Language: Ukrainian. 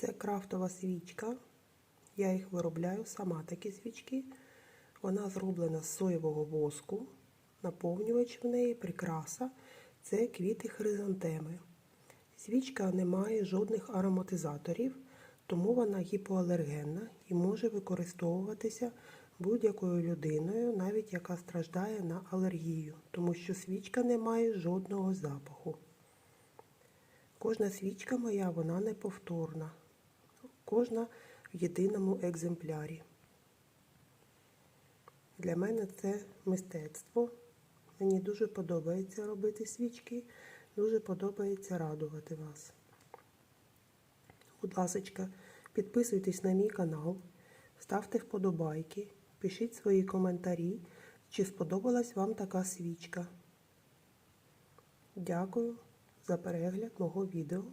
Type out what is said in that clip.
Це крафтова свічка. Я їх виробляю сама такі свічки. Вона зроблена з соєвого воску. Наповнювач в неї, прикраса це квіти хризантеми. Свічка не має жодних ароматизаторів, тому вона гіпоалергенна і може використовуватися будь-якою людиною, навіть яка страждає на алергію, тому що свічка не має жодного запаху. Кожна свічка моя, вона неповторна. Кожна в єдиному екземплярі. Для мене це мистецтво. Мені дуже подобається робити свічки, дуже подобається радувати вас. Будь ласка, підписуйтесь на мій канал, ставте вподобайки, пишіть свої коментарі, чи сподобалась вам така свічка. Дякую за перегляд мого відео.